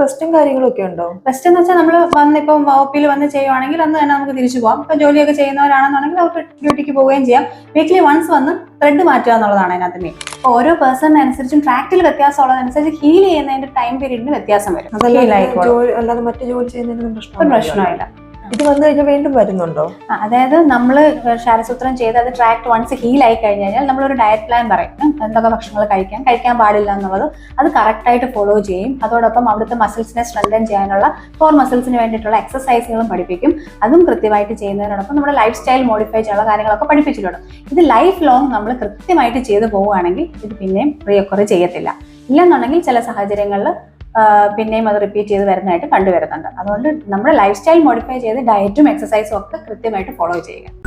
റെസ്റ്റും കാര്യങ്ങളും ഒക്കെ ഉണ്ടോ? റെസ്റ്റ് എന്ന് വെച്ചാൽ നമ്മൾ വന്ന് ഇപ്പം ഒപ്പിയിൽ വന്ന് ചെയ്യുവാണെങ്കിൽ അന്ന് തന്നെ നമുക്ക് തിരിച്ചു പോകാം ഇപ്പൊ ജോലിയൊക്കെ ചെയ്യുന്നവരാണെന്നുണ്ടെങ്കിൽ അവർക്ക് ഡ്യൂട്ടിക്ക് പോവുകയും ചെയ്യാം. വീക്ക്ലി വൺസ് വന്ന് ത്രെഡ് മാറ്റുക എന്നുള്ളതാണ് അതിനകത്ത് മെയിൻ അപ്പോൾ ഓരോ പേഴ്സണിനനുസരിച്ചും ട്രാക്ടിൽ വ്യത്യാസം ഉള്ളതനുസരിച്ച് ഹീൽ ചെയ്യുന്നതിന്റെ ടൈം പീരീഡിന് വ്യത്യാസം വരും. അതല്ലാതെ മറ്റു ജോലി ചെയ്യുന്നതിന് പ്രശ്നമില്ല. ഇത് വന്നു കഴിഞ്ഞാൽ വീണ്ടും വരുന്നുണ്ടോ? അതായത് നമ്മൾ ക്ഷാരസൂത്രം ചെയ്ത് അത് ട്രാക്ട് വൺസ് ഹീൽ ആയി കഴിഞ്ഞ് കഴിഞ്ഞാൽ നമ്മളൊരു ഡയറ്റ് പ്ലാൻ പറയും. എന്തൊക്കെ ഭക്ഷണങ്ങൾ കഴിക്കാം കഴിക്കാൻ പാടില്ല എന്നുള്ളത് അത് കറക്റ്റായിട്ട് ഫോളോ ചെയ്യും. അതോടൊപ്പം അവിടുത്തെ മസിൽസിനെ സ്ട്രെങ്തൻ ചെയ്യാനുള്ള കോർ മസിൽസിന് വേണ്ടിയിട്ടുള്ള എക്സസൈസുകളും പഠിപ്പിക്കും. അതും കൃത്യമായിട്ട് ചെയ്യുന്നതിനോടൊപ്പം നമ്മുടെ ലൈഫ് സ്റ്റൈൽ മോഡിഫൈ ചെയ്യാനുള്ള കാര്യങ്ങളൊക്കെ പഠിപ്പിച്ചിട്ടുണ്ട്. ഇത് ലൈഫ് ലോങ് നമ്മൾ കൃത്യമായിട്ട് ചെയ്തു പോവുകയാണെങ്കിൽ ഇത് പിന്നെയും റീയൊക്കറി ചെയ്യത്തില്ല. ഇല്ലെന്നുണ്ടെങ്കിൽ ചില സാഹചര്യങ്ങളിൽ പിന്നെയും അത് റിപ്പീറ്റ് ചെയ്ത് വരുന്നതായിട്ട് കണ്ടുവരുന്നുണ്ട്. അതുകൊണ്ട് നമ്മുടെ ലൈഫ് സ്റ്റൈൽ മോഡിഫൈ ചെയ്ത് ഡയറ്റും എക്സസൈസും ഒക്കെ കൃത്യമായിട്ട് ഫോളോ ചെയ്യുക.